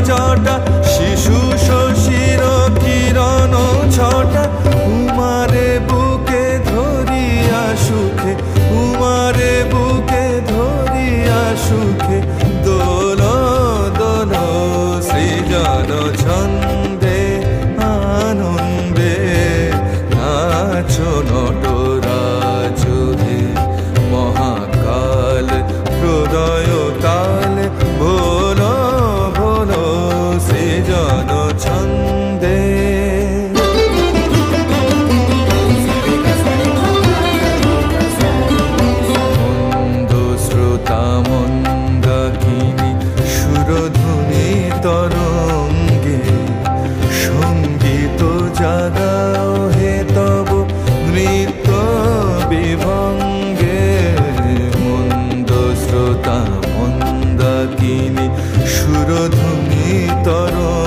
জটা সুরধুনি তরণ